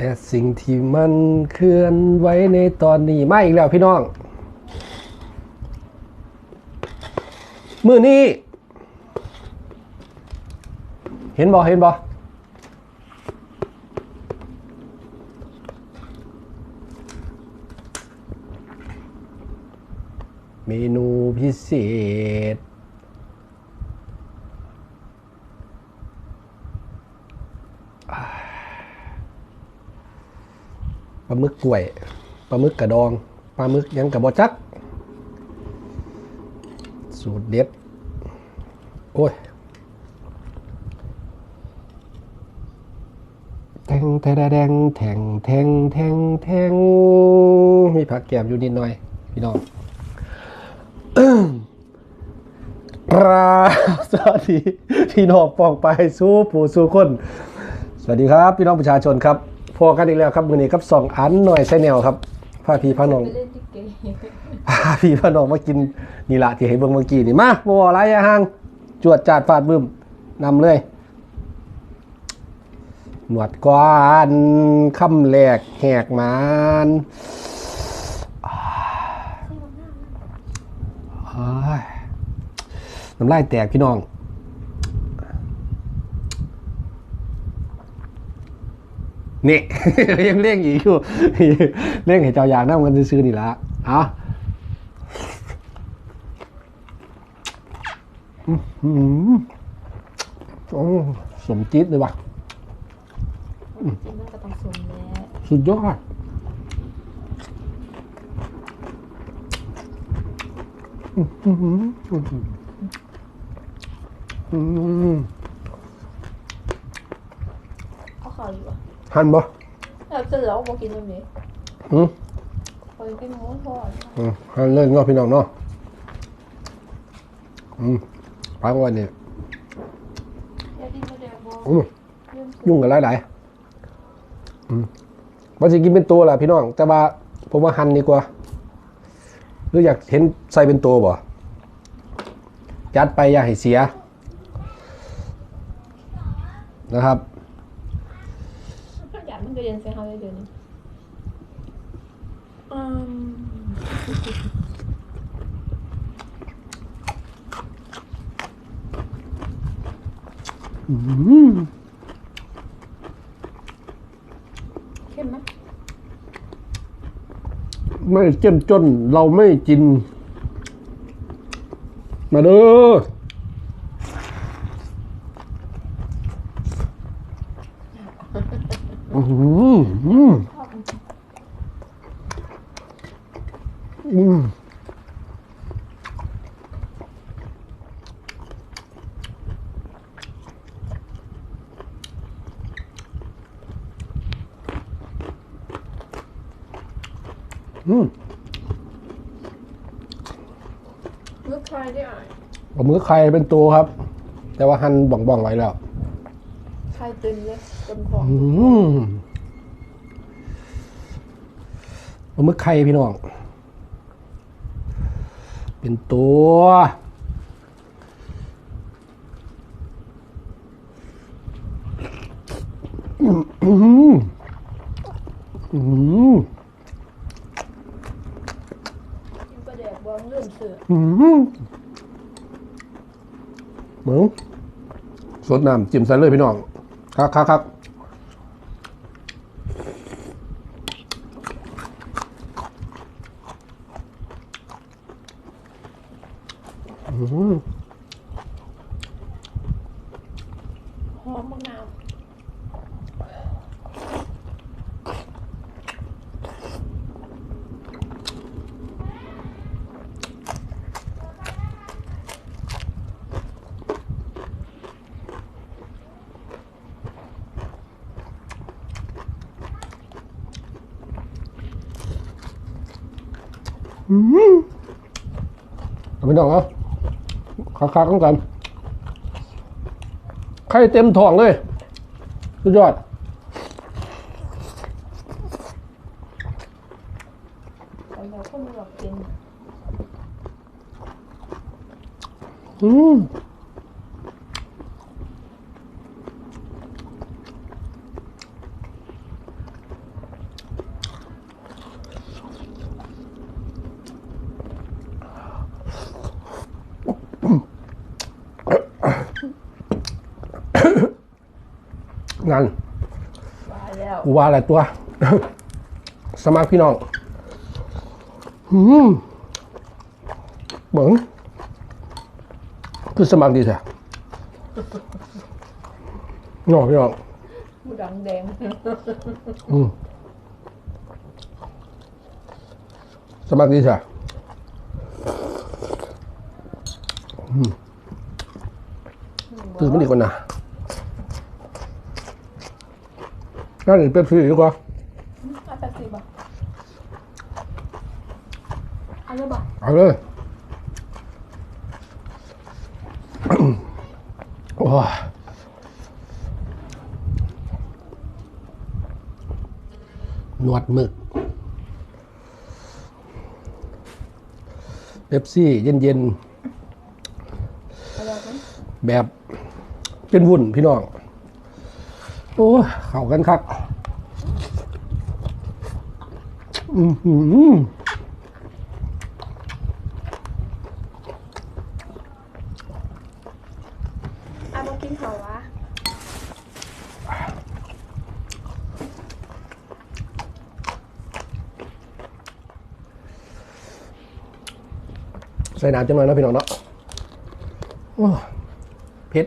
แต่สิ่งที่มันเคลื่อนไหวในตอนนี้มาอีกแล้วพี่น้อง มือนี้ เห็นบ่เห็นบ่เมนูพิเศษ ปลาหมึกกล้วยปลาหมึกกระดองปลาหมึกยังกับบอจัก สูตรเด็ด โอ้ยแทงแทงแดงแทงแทงแทงแทงมีผักแกมอยู่นิดหน่อย พี่น้องรับสวัสดี พี่น้องปองไปสู้ผู้สู้คน สวัสดีครับ พี่น้องประชาชนครับ พอกันอีกแล้วครับมือนี้ครับสองอันหน่อยไซแนวครับพาพี่พาน้องไปเล่นที่เกมพาพี่พาน้องมากินนี่ละที่ให้เบิ่งเมื่อกี้นี่มาบ่อะไรอย่าห่างจวดจาดฟาดบึ้มนำเลยหนวดก้อนคำแหลกแหกมานน้ำลายแตกพี่น้อง นี่ยังเล่งอีกอยู่เล่งให้เจ้าอยางนั่งกันซื้อๆนี่ละเอาอื้อหือโอ้สมจิตเลยว่ะจริงมันก็ต้องสมแล้วสุดยอดอื้อหืออื้อหืออื้อหือเอาข่าวอยู่อะ หันบ่แล้วจะเหลือบอกกินตรงนี้อืมคอยกินหมูทอดอืมหันเลยเนาะพี่น้องเนาะอืมพักวันนี้อยากกินกระเดียวบอกอืมลืมยุ่งกันหลายๆอืมว่าจะกินเป็นตัวแหละพี่น้อง แต่ว่าผมว่าหั่นดีกว่า หรืออยากเห็นใส่เป็นตัวบ่จัดไปอย่าให้เสีย นะครับอยาก มันกระเด็นใส่เขาเลยเดี๋ยวนี้อืมเข้มไหมไม่เจ้มจนเราไม่กิน มาเด้อ อืมอืมอืมอืมมือใครได้อะเอามือไข่เป็นตัวครับ แต่ว่าหั่นบ่องๆไว้แล้ว ใครตึงเลยตึงของอืมเอามือไข่พี่น้อง เป็นตัวอืมอืมอืมกินกระเดียวบอกเรื่องเสืออืมเหมือนสดน้ำจิ้มใส่เลยพี่น้อง ครับครับครับอืม หอมมะนาว เอาพี่น้องเอาคักคักๆกันกันไข่เต็มท้องเลย สุดยอดแต่เราคนเรากินอืม นั่นว่าแล้วกูว่าอะไรตัว สมัครพี่น้องหืมเบิงคือสมัครดีแท้น้องพี่น้องผู้ดังแดงอืมสมัครดีใช่อืมตื่นมันดีกว่านะ น่าจะเป็นพี่ดีกว่าเอาแป๊บสิบ่เอาเลยบ่เอาเลยโอ้ยหนวดหมึกเป๊ปซี่ เย็นเอาเลยมั้ยๆแบบเป็นวุ่นพี่น้อง โอ้ยเข้ากันครับอือหือเอามากินเขาวะใส่น้ำจังเลยนะพี่น้องเนาะโอ้เผ็ด